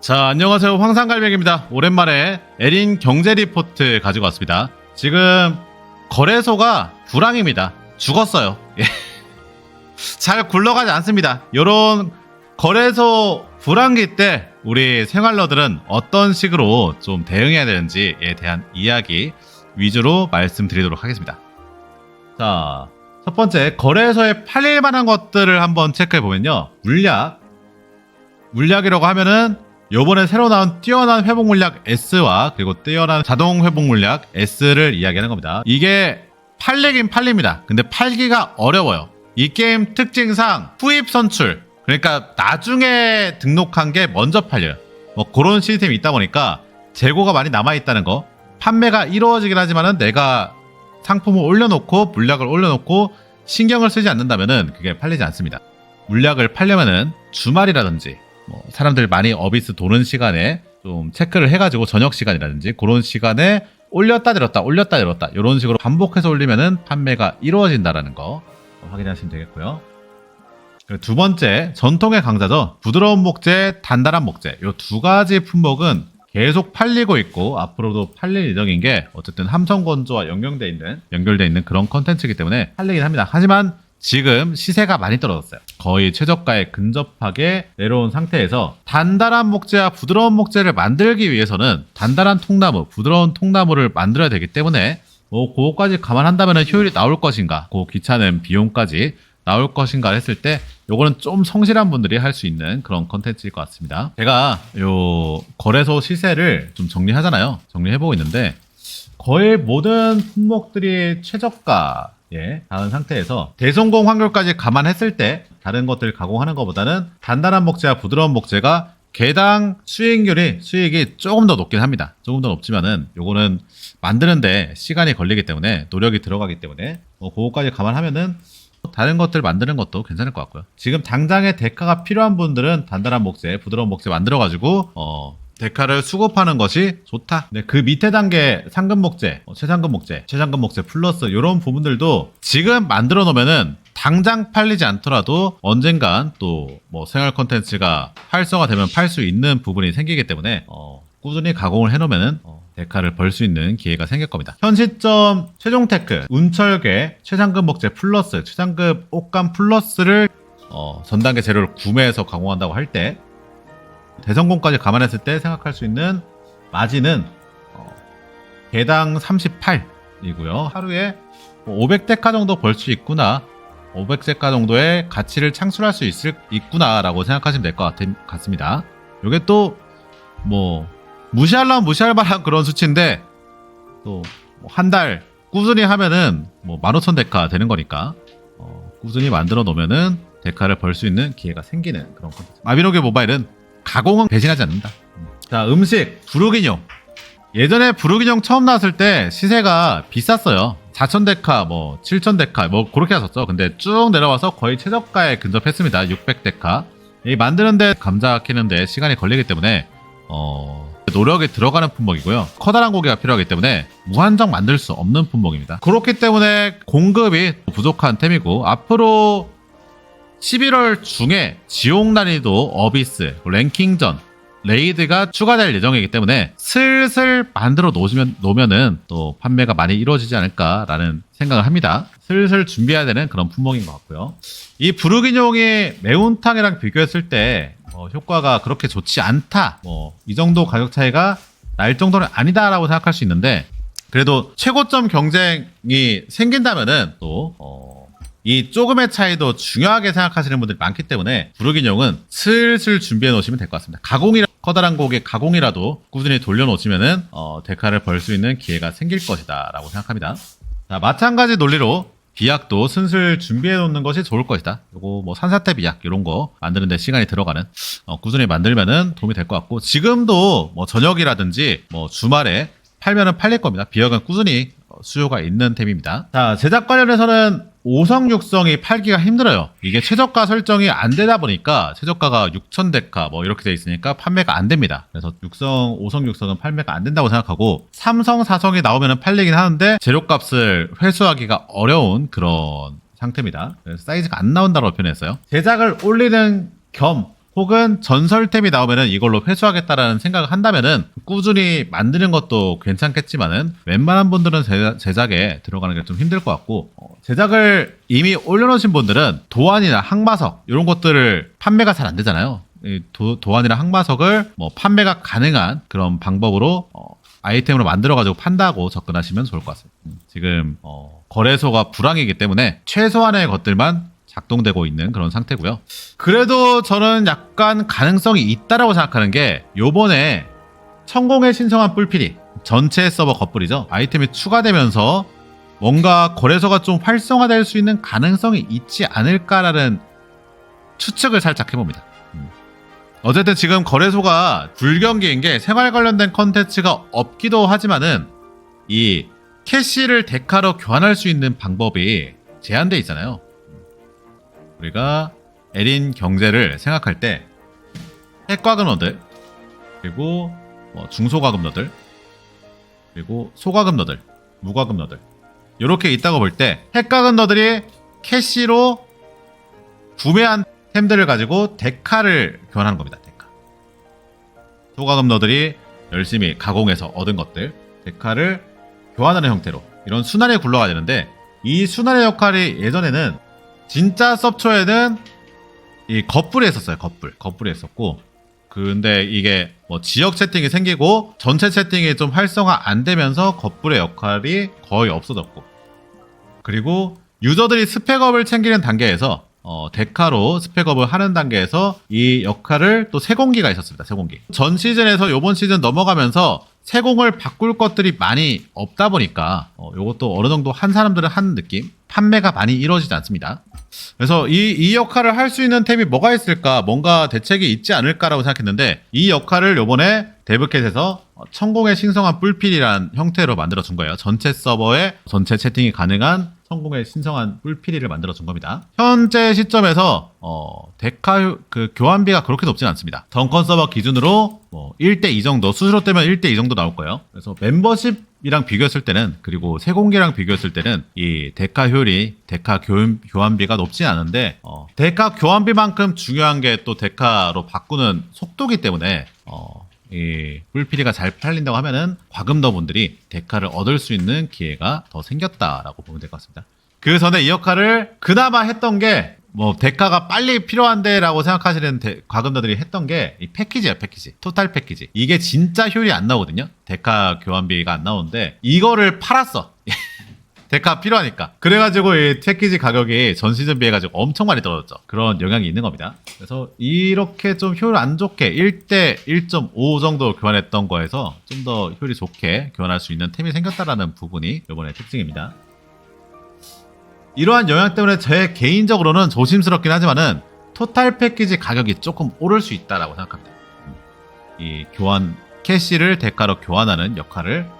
자, 안녕하세요. 황상갈백입니다. 오랜만에 에린 경제 리포트 가지고 왔습니다. 지금 거래소가 불황입니다. 죽었어요. 예. 잘 굴러가지 않습니다. 요런 거래소 불황기 때 우리 생활러들은 어떤 식으로 좀 대응해야 되는지에 대한 이야기 위주로 말씀드리도록 하겠습니다. 자, 첫 번째 거래소에 팔릴 만한 것들을 한번 체크해 보면요. 물약, 물약이라고 하면은 요번에 새로 나온 뛰어난 회복 물약 S와 그리고 뛰어난 자동 회복 물약 S를 이야기하는 겁니다. 이게 팔리긴 팔립니다. 근데 팔기가 어려워요. 이 게임 특징상 후입 선출 그러니까 나중에 등록한 게 먼저 팔려요. 뭐 그런 시스템이 있다 보니까 재고가 많이 남아 있다는 거. 판매가 이루어지긴 하지만은 내가 상품을 올려놓고 물약을 올려놓고 신경을 쓰지 않는다면은 그게 팔리지 않습니다. 물약을 팔려면은 주말이라든지 뭐 사람들 많이 어비스 도는 시간에 좀 체크를 해가지고 저녁 시간이라든지 그런 시간에 올렸다 내렸다 올렸다 내렸다 이런 식으로 반복해서 올리면은 판매가 이루어진다라는 거 확인하시면 되겠고요. 두 번째 전통의 강자죠. 부드러운 목재, 단단한 목재 이 두 가지 품목은 계속 팔리고 있고 앞으로도 팔릴 예정인 게 어쨌든 함성 건조와 연결돼 있는 연결돼 있는 그런 컨텐츠이기 때문에 팔리긴 합니다. 하지만 지금 시세가 많이 떨어졌어요. 거의 최저가에 근접하게 내려온 상태에서 단단한 목재와 부드러운 목재를 만들기 위해서는 단단한 통나무, 부드러운 통나무를 만들어야 되기 때문에 뭐 그거까지 감안한다면 효율이 나올 것인가, 그 귀찮은 비용까지 나올 것인가 했을 때 요거는 좀 성실한 분들이 할 수 있는 그런 컨텐츠일 것 같습니다. 제가 요 거래소 시세를 좀 정리하잖아요. 정리해보고 있는데 거의 모든 품목들이 최저가 에 닿은 상태에서 대성공 확률까지 감안했을 때 다른 것들 가공하는 것보다는 단단한 목재와 부드러운 목재가 개당 수익률이 수익이 조금 더 높긴 합니다. 조금 더 높지만은 요거는 만드는데 시간이 걸리기 때문에 노력이 들어가기 때문에 뭐 그거까지 감안하면은 다른 것들 만드는 것도 괜찮을 것 같고요. 지금 당장에 데카가 필요한 분들은 단단한 목재, 부드러운 목재 만들어가지고 어 데카를 수급하는 것이 좋다. 네, 그 밑에 단계 상금 목재, 어, 최상금 목재, 최상금 목재 플러스 이런 부분들도 지금 만들어 놓으면은 당장 팔리지 않더라도 언젠간 또 뭐 생활 콘텐츠가 활성화되면 팔 수 있는 부분이 생기기 때문에 어, 꾸준히 가공을 해놓으면은 어, 데카를 벌 수 있는 기회가 생길 겁니다. 현 시점 최종 테크, 운철계, 최상급 목재 플러스, 최상급 옷감 플러스를 어, 전 단계 재료를 구매해서 가공한다고 할 때 대성공까지 감안했을 때 생각할 수 있는 마진은 어, 개당 38이고요. 하루에 500데카 정도 벌 수 있구나. 500데카 정도의 가치를 창출할 수 있을, 있구나라고 생각하시면 될 것 같습니다. 요게 또 뭐 무시하려면 무시할 만한 그런 수치인데 또한달 꾸준히 하면은 뭐 15,000데카 되는 거니까 어, 꾸준히 만들어 놓으면은 데카를 벌 수 있는 기회가 생기는 그런 컨텐츠. 마비노기 모바일은 가공은 배신하지 않는다. 자, 음식 부르기뇽. 예전에 부르기뇽 처음 나왔을 때 시세가 비쌌어요. 4,000데카, 뭐 7,000데카, 뭐 그렇게 하셨죠. 근데 쭉 내려와서 거의 최저가에 근접했습니다. 600데카. 이 만드는데 감자 캐는데 시간이 걸리기 때문에 어, 노력이 들어가는 품목이고요. 커다란 고기가 필요하기 때문에 무한정 만들 수 없는 품목입니다. 그렇기 때문에 공급이 부족한 템이고 앞으로 11월 중에 지옥 난이도 어비스 랭킹전 레이드가 추가될 예정이기 때문에 슬슬 만들어 놓으시면 놓으면은 또 판매가 많이 이루어지지 않을까라는 생각을 합니다. 슬슬 준비해야 되는 그런 품목인 것 같고요. 이 부르기뇽이 매운탕이랑 비교했을 때 어, 효과가 그렇게 좋지 않다. 뭐 이 정도 가격 차이가 날 정도는 아니다라고 생각할 수 있는데 그래도 최고점 경쟁이 생긴다면은 또 어, 이 조금의 차이도 중요하게 생각하시는 분들이 많기 때문에 부르기뇽은 슬슬 준비해 놓으시면 될 것 같습니다. 가공이라 커다란 곡의 가공이라도 꾸준히 돌려놓으시면은 어, 데카를 벌 수 있는 기회가 생길 것이다라고 생각합니다. 자, 마찬가지 논리로 비약도 슬슬 준비해 놓는 것이 좋을 것이다. 요거 뭐 산사태 비약 이런 거 만드는데 시간이 들어가는 어, 꾸준히 만들면은 도움이 될 것 같고 지금도 뭐 저녁이라든지 뭐 주말에 팔면은 팔릴 겁니다. 비약은 꾸준히 어, 수요가 있는 템입니다. 자 제작 관련해서는 5성, 6성이 팔기가 힘들어요. 이게 최저가 설정이 안 되다 보니까 최저가가 6,000데카 뭐 이렇게 돼 있으니까 판매가 안 됩니다. 그래서 6성, 5성, 6성은 판매가 안 된다고 생각하고 3성, 4성이 나오면 팔리긴 하는데 재료값을 회수하기가 어려운 그런 상태입니다. 사이즈가 안 나온다고 표현했어요. 제작을 올리는 겸 혹은 전설템이 나오면은 이걸로 회수하겠다라는 생각을 한다면은 꾸준히 만드는 것도 괜찮겠지만은 웬만한 분들은 제작, 제작 에 들어가는 게 좀 힘들 것 같고 어, 제작을 이미 올려놓으신 분들은 도안이나 항마석 이런 것들을 판매가 잘 안 되잖아요. 이 도, 도안이나 항마석을 뭐 판매가 가능한 그런 방법으로 어, 아이템으로 만들어가지고 판다고 접근하시면 좋을 것 같습니다. 음, 지금 어, 거래소가 불황이기 때문에 최소한의 것들만 작동되고 있는 그런 상태고요. 그래도 저는 약간 가능성이 있다라고 생각하는 게 요번에 천공에 신성한 뿔필이 전체 서버 겉불이죠. 아이템이 추가되면서 뭔가 거래소가 좀 활성화될 수 있는 가능성이 있지 않을까라는 추측을 살짝 해봅니다. 음. 어쨌든 지금 거래소가 불경기인 게 생활 관련된 컨텐츠가 없기도 하지만은 이 캐시를 데카로 교환할 수 있는 방법이 제한돼 있잖아요. 우리가 에린 경제를 생각할 때 핵과금 너들 그리고 뭐 중소과금 너들 그리고 소과금 너들 무과금 너들 이렇게 있다고 볼 때 핵과금 너들이 캐시로 구매한 템들을 가지고 데카를 교환하는 겁니다. 데카 소과금 너들이 열심히 가공해서 얻은 것들 데카를 교환하는 형태로 이런 순환이 굴러가야 되는데 이 순환의 역할이 예전에는 진짜 섭초에는 이 겉불이 했었어요. 겉불. 겉불이 했었고 근데 이게 뭐 지역 채팅이 생기고 전체 채팅이 좀 활성화 안 되면서 겉불의 역할이 거의 없어졌고 그리고 유저들이 스펙업을 챙기는 단계에서 어, 데카로 스펙업을 하는 단계에서 이 역할을 또 세공기가 있었습니다. 세공기. 전 시즌에서 요번 시즌 넘어가면서 세공을 바꿀 것들이 많이 없다 보니까 어, 요것도 어느 정도 한 사람들은 한 느낌 판매가 많이 이루어지지 않습니다. 그래서 이, 이 역할을 할 수 있는 템이 뭐가 있을까 뭔가 대책이 있지 않을까라고 생각했는데 이 역할을 요번에 데브캣에서 어, 천공의 신성한 뿔필이라는 형태로 만들어 준 거예요. 전체 서버에 전체 채팅이 가능한 천공의 신성한 뿔필이를 만들어 준 겁니다. 현재 시점에서 어, 데카 효- 그 교환비가 그렇게 높진 않습니다. 덩컨 서버 기준으로 뭐 1대 2 정도 수수료 때면 1대 2 정도 나올 거예요. 그래서 멤버십 이랑 비교했을 때는 그리고 세공기랑 비교했을 때는 이 데카 효율이 데카 교환, 교환비가 높지 않은데 어, 데카 교환비만큼 중요한 게 또 데카로 바꾸는 속도기 때문에 어, 이 뿔피리가 잘 팔린다고 하면은 과금더 분들이 데카를 얻을 수 있는 기회가 더 생겼다라고 보면 될 것 같습니다. 그 전에 이 역할을 그나마 했던 게 뭐 데카가 빨리 필요한데라고 생각하시는 데- 과금더들이 했던 게 이 패키지야 패키지. 토탈 패키지. 이게 진짜 효율이 안 나오거든요. 데카 교환비가 안 나오는데 이거를 팔았어 데카 필요하니까. 그래가지고 이 패키지 가격이 전 시즌 비해가지고 엄청 많이 떨어졌죠. 그런 영향이 있는 겁니다. 그래서 이렇게 좀 효율 안 좋게 1대 1.5 정도 교환했던 거에서 좀 더 효율이 좋게 교환할 수 있는 템이 생겼다라는 부분이 이번의 특징입니다. 이러한 영향 때문에 제 개인적으로는 조심스럽긴 하지만은 토탈 패키지 가격이 조금 오를 수 있다라고 생각합니다. 음. 이 교환 캐시를 대가로 교환하는 역할을 어,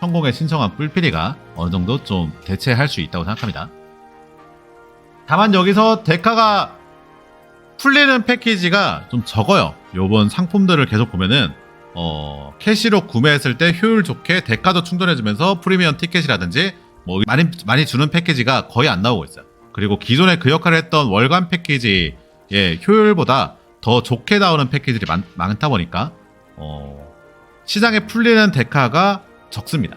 성공에 신청한 뿔피리가 어느 정도 좀 대체할 수 있다고 생각합니다. 다만 여기서 데카가 풀리는 패키지가 좀 적어요. 요번 상품들을 계속 보면은 어, 캐시로 구매했을 때 효율 좋게 데카도 충전해주면서 프리미엄 티켓이라든지 뭐 많이 많이 주는 패키지가 거의 안 나오고 있어요. 그리고 기존에 그 역할을 했던 월간 패키지의 효율보다 더 좋게 나오는 패키지들이 많, 많다 보니까 어, 시장에 풀리는 데카가 적습니다.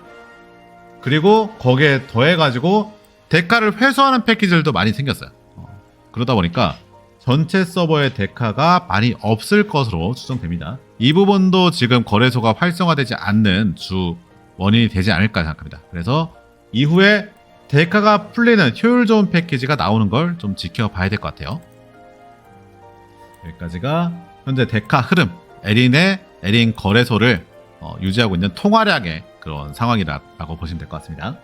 그리고 거기에 더해가지고 데카를 회수하는 패키지들도 많이 생겼어요. 어, 그러다 보니까 전체 서버의 데카가 많이 없을 것으로 추정됩니다. 이 부분도 지금 거래소가 활성화되지 않는 주 원인이 되지 않을까 생각합니다. 그래서 이후에 데카가 풀리는 효율 좋은 패키지가 나오는 걸 좀 지켜봐야 될 것 같아요. 여기까지가 현재 데카 흐름, 에린의 에린 거래소를 어, 유지하고 있는 통화량의 그런 상황이라고 보시면 될 것 같습니다.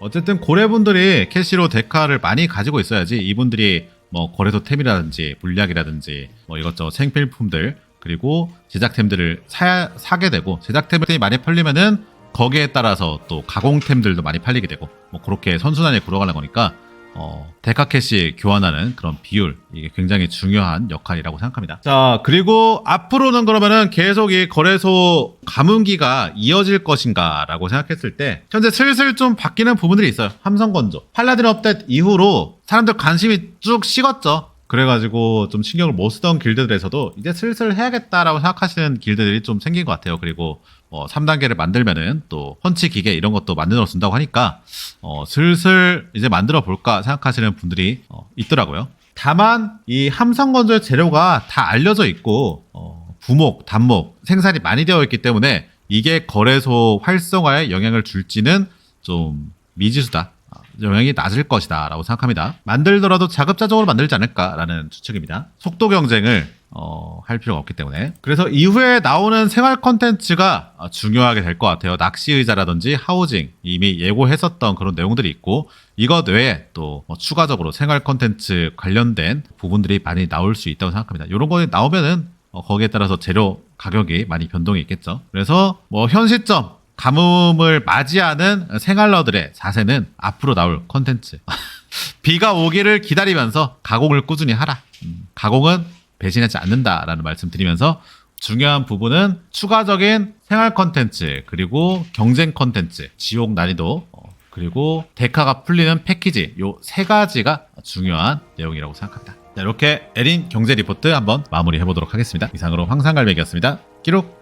어쨌든 고래분들이 캐시로 데카를 많이 가지고 있어야지 이분들이 뭐 거래소 템이라든지 물약이라든지 뭐 이것저것 생필품들 그리고 제작템들을 사, 사게 되고 제작템이 많이 팔리면은 거기에 따라서 또 가공템들도 많이 팔리게 되고 뭐 그렇게 선순환이 굴러가는 거니까 어, 데카 캐시 교환하는 그런 비율 이게 굉장히 중요한 역할이라고 생각합니다. 자 그리고 앞으로는 그러면은 계속 이 거래소 가문기가 이어질 것인가라고 생각했을 때 현재 슬슬 좀 바뀌는 부분들이 있어요. 함성 건조 팔라딘 업데이트 이후로 사람들 관심이 쭉 식었죠. 그래가지고 좀 신경을 못 쓰던 길드들에서도 이제 슬슬 해야겠다라고 생각하시는 길드들이 좀 생긴 것 같아요. 그리고 어, 3단계를 만들면은 또 펀치 기계 이런 것도 만들어 준다고 하니까 어, 슬슬 이제 만들어 볼까 생각하시는 분들이 어, 있더라고요. 다만 이 함성 건조의 재료가 다 알려져 있고 어, 부목, 단목 생산이 많이 되어 있기 때문에 이게 거래소 활성화에 영향을 줄지는 좀 미지수다. 아, 영향이 낮을 것이다 라고 생각합니다. 만들더라도 자급자족으로 만들지 않을까라는 추측입니다. 속도 경쟁을 어, 할 필요가 없기 때문에. 그래서 이후에 나오는 생활 컨텐츠가 어, 중요하게 될 것 같아요. 낚시 의자라든지 하우징 이미 예고했었던 그런 내용들이 있고 이것 외에 또 뭐 추가적으로 생활 컨텐츠 관련된 부분들이 많이 나올 수 있다고 생각합니다. 이런 거 나오면은 어, 거기에 따라서 재료 가격이 많이 변동이 있겠죠. 그래서 뭐 현 시점 가뭄을 맞이하는 생활러들의 자세는 앞으로 나올 컨텐츠. 비가 오기를 기다리면서 가공을 꾸준히 하라. 음, 가공은 배신하지 않는다라는 말씀 드리면서 중요한 부분은 추가적인 생활 컨텐츠 그리고 경쟁 컨텐츠 지옥 난이도 어, 그리고 데카가 풀리는 패키지 요 세 가지가 중요한 내용이라고 생각합니다. 자, 이렇게 에린 경제 리포트 한번 마무리해 보도록 하겠습니다. 이상으로 황상갈백이었습니다. 기록